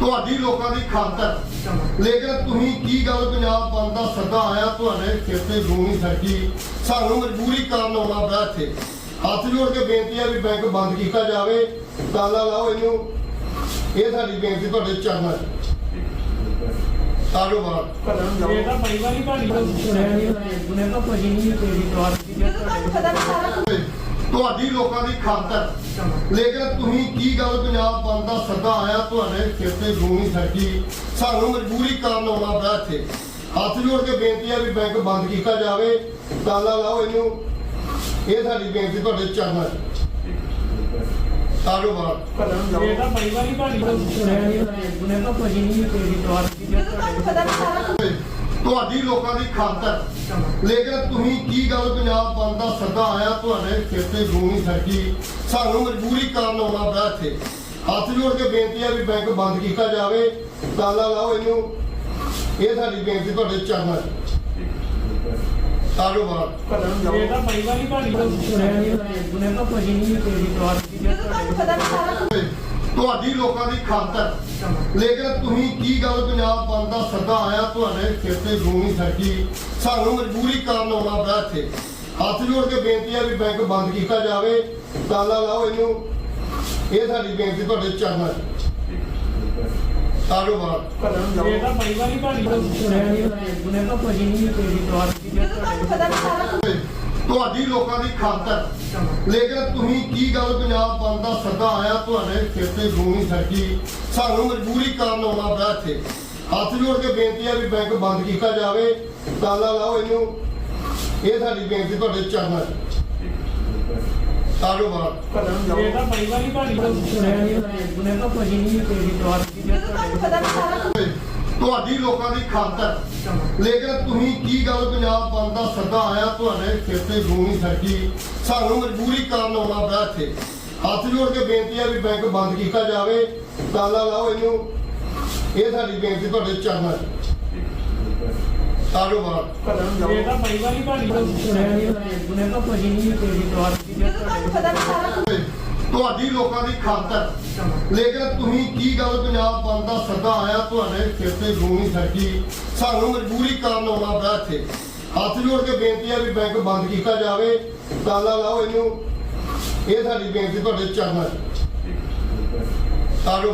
ਤੁਹਾਡੀ ਲੋਕਾਂ ਦੀ ਖਾਤਰ। ਲੇਕਿਨ ਤੁਸੀਂ ਕੀ ਗੱਲ ਪੰਜਾਬ ਬੰਦ ਦਾ ਸੱਦਾ ਆਇਆ ਤੁਹਾਡੇ ਸਿਰ ਤੇ ਗੂਣੀ ਸਰਕੀ ਸਾਨੂੰ ਮਜਬੂਰੀ ਕਾਰਨ ਆਉਣਾ ਪਿਆ ਇੱਥੇ। ਹੱਥ ਜੋੜ ਕੇ ਬੇਨਤੀ ਹੈ ਵੀ ਬੈਂਕ ਬੰਦ ਕੀਤਾ ਜਾਵੇ। ਤਾਲਾ ਲਾਓ ਇਹਨੂੰ। ਇਹ ਸਾਡੀ ਬੇਨਤੀ ਤੁਹਾਡੇ ਚਰਨਾਂ 'ਚ। ਕਾਰੋਬਾਰ ਇਹ ਤਾਂ ਹੀ ਤੁਹਾਡੀ ਸੁਣਿਆ ਨਹੀਂ। ਉਹਨੇ ਤਾਂ ਕੁਝ ਨਹੀਂ ਤੇਰੀ ਦੁਆਰ ਦੀ ਜਦੋਂ ਤੁਹਾਨੂੰ ਪਤਾ ਨਹੀਂ ਸਾਰਾ ਤੁਹਾਡੀ ਲੋਕਾਂ ਦੀ ਖਾਤਰ। ਲੇਕਿਨ ਤੁਸੀਂ ਕੀ ਗੱਲ ਪੰਜਾਬ ਬੰਦ ਦਾ ਸੱਦਾ ਆਇਆ ਤੁਹਾਡੇ ਸਿਰ ਤੇ ਗੂਣੀ ਸਰਕੀ ਸਾਨੂੰ ਮਜਬੂਰੀ ਕਾਰਨ ਆਉਣਾ ਪਿਆ ਇੱਥੇ। ਹੱਥ ਜੋੜ ਕੇ ਬੇਨਤੀ ਹੈ ਵੀ ਬੈਂਕ ਬੰਦ ਕੀਤਾ ਜਾਵੇ। ਤਾਲਾ ਲਾਓ ਇਹਨੂੰ। ਇਹ ਸਾਡੀ ਬੇਨਤੀ ਤੁਹਾਡੇ ਚਰਨਾਂ 'ਚ। ਕਾਰੋਬਾਰ ਤੁਹਾਨੂੰ ਪਤਾ ਨਹੀਂ ਸਾਰਾ ਤੁਹਾਡੀ ਲੋਕਾਂ ਦੀ ਖਾਤਰ। ਲੇਕਿਨ ਤੁਸੀਂ ਕੀ ਗੱਲ ਪੰਜਾਬ ਬੰਦ ਦਾ ਸੱਦਾ ਆਇਆ ਤੁਹਾਡੇ ਸਿਰ ਤੇ ਗੂਣੀ ਸਰਕੀ ਸਾਨੂੰ ਮਜਬੂਰੀ ਕਾਰਨ ਆਉਣਾ ਪਿਆ ਇੱਥੇ। ਹੱਥ ਜੋੜ ਕੇ ਬੇਨਤੀ ਹੈ ਵੀ ਬੈਂਕ ਬੰਦ ਕੀਤਾ ਜਾਵੇ ਤਾਲਾ ਲਾਓ ਇਹਨੂੰ। ਇਹ ਸਾਡੀ ਬੇਨਤੀ ਤੁਹਾਡੇ ਚਰਨਾਂ 'ਚ ਕਾਰੋਬਾਰ ਇਹ ਤਾਂ ਪਹਿਲਾਂ ਹੀ ਤੁਹਾਡੀ। ਸੁਣਿਆ ਨਹੀਂ ਉਹਨੇ ਤਾਂ ਕੁਝ ਨਹੀਂ ਤੇਰੀ ਦੁਆਰ ਦੀ ਨਹੀਂ ਤੁਹਾਡੀ ਲੋਕਾਂ ਦੀ ਖਾਤਰ। ਲੇਕਿਨ ਤੁਸੀਂ ਕੀ ਗੱਲ ਪੰਜਾਬ ਬੰਦ ਦਾ ਸੱਦਾ ਆਇਆ ਤੁਹਾਡੇ ਸਿਰ ਤੇ ਗੂਣੀ ਸਰਕੀ ਸਾਨੂੰ ਮਜਬੂਰੀ ਕਾਰਨ ਆਉਣਾ ਪਿਆ ਇੱਥੇ। ਹੱਥ ਜੋੜ ਕੇ ਬੇਨਤੀ ਹੈ ਵੀ ਬੈਂਕ ਬੰਦ ਕੀਤਾ ਜਾਵੇ। ਤਾਲਾ ਲਾਓ ਇਹਨੂੰ। ਇਹ ਸਾਡੀ ਬੇਨਤੀ ਤੁਹਾਡੇ ਚਰਨਾਂ 'ਚ। ਕਾਰੋਬਾਰ ਇਹ ਤਾਂ ਤੁਹਾਡੀ ਗੱਲ ਸੁਣਿਆ ਨਹੀਂ ਉਹਨੇ ਤਾਂ ਕੁਝ ਨਹੀਂ ਤੇਰੀ ਦੁਆਰ ਦੀ ਜਦੋਂ ਤੁਹਾਡੀ ਲੋਕਾਂ ਦੀ ਖਾਤਰ। ਲੇਕਿਨ ਤੁਸੀਂ ਕੀ ਗੱਲ ਪੰਜਾਬ ਬੰਦ ਦਾ ਸੱਦਾ ਆਇਆ ਤੁਹਾਡੇ ਸਿਰ ਤੇ ਗੂਣੀ ਸਰਕੀ ਸਾਨੂੰ ਮਜਬੂਰੀ ਕਾਰਨ ਆਉਣਾ ਪਿਆ ਇੱਥੇ। ਹੱਥ ਜੋੜ ਕੇ ਬੇਨਤੀ ਹੈ ਵੀ ਬੈਂਕ ਬੰਦ ਕੀਤਾ ਜਾਵੇ ਤਾਲਾ ਲਾਓ ਇਹਨੂੰ। ਇਹ ਸਾਡੀ ਬੇਨਤੀ ਤੁਹਾਡੇ ਚਰਨਾਂ 'ਚ। ਕਾਰੋਬਾਰ ਇਹ ਤਾਂ ਪਹਿਲਾਂ ਹੀ ਤੁਹਾਡੀ ਗੱਲ ਸੁਣਿਆ ਨਹੀਂ ਉਹਨੇ ਤਾਂ ਕੁਝ ਨਹੀਂ ਤੇਰੀ ਦੁਆਰ ਦੀ ਤੁਹਾਡੀ ਲੋਕਾਂ ਦੀ ਖਾਤਰ। ਲੇਕਿਨ ਤੁਸੀਂ ਕੀ ਗੱਲ ਪੰਜਾਬ ਬੰਦ ਦਾ ਸੱਦਾ ਆਇਆ ਤੁਹਾਡੇ ਸਿਰ ਤੇ ਗੂਣੀ ਸਰਕੀ ਸਾਨੂੰ ਮਜਬੂਰੀ ਕਾਰਨ ਆਉਣਾ ਪਿਆ ਇੱਥੇ। ਹੱਥ ਜੋੜ ਕੇ ਬੇਨਤੀ ਹੈ ਵੀ ਬੈਂਕ ਬੰਦ ਕੀਤਾ ਜਾਵੇ। ਤਾਲਾ ਲਾਓ ਇਹਨੂੰ। ਇਹ ਸਾਡੀ ਬੇਨਤੀ ਤੁਹਾਡੇ ਚਰਨਾਂ 'ਚ। ਕਾਰੋਬਾਰ ਇਹ ਤਾਂ ਪਹਿਲਾਂ ਹੀ ਤੁਹਾਡੀ ਸੁਣਿਆ ਨਹੀਂ ਉਹਨੇ ਤਾਂ ਕੁਝ ਨਹੀਂ ਤੇਰੀ ਦੁਆਰ ਦੀ ਜਦੋਂ ਤੁਹਾਨੂੰ ਪਤਾ ਨਹੀਂ ਸਾਰਾ ਤੁਹਾਡੀ ਲੋਕਾਂ ਦੀ ਖਾਤਰ। ਲੇਕਿਨ ਤੁਸੀਂ ਕੀ ਗੱਲ ਪੰਜਾਬ ਬੰਦ ਦਾ ਸੱਦਾ ਆਇਆ, ਤੁਹਾਡੇ ਸਿਰ ਤੇ ਗੂਣੀ ਸਰਕੀ ਸਾਨੂੰ ਮਜਬੂਰੀ ਕਾਰਨ ਆਉਣਾ ਪਿਆ ਇੱਥੇ। ਹੱਥ ਜੋੜ ਕੇ ਬੇਨਤੀ ਹੈ ਵੀ ਬੈਂਕ ਬੰਦ ਕੀਤਾ ਜਾਵੇ। ਤਾਲਾ ਲਾਓ ਇਹਨੂੰ। ਇਹ ਸਾਡੀ ਬੇਨਤੀ ਤੁਹਾਡੇ ਚਰਨਾਂ 'ਚ। ਕਾਰੋਬਾਰ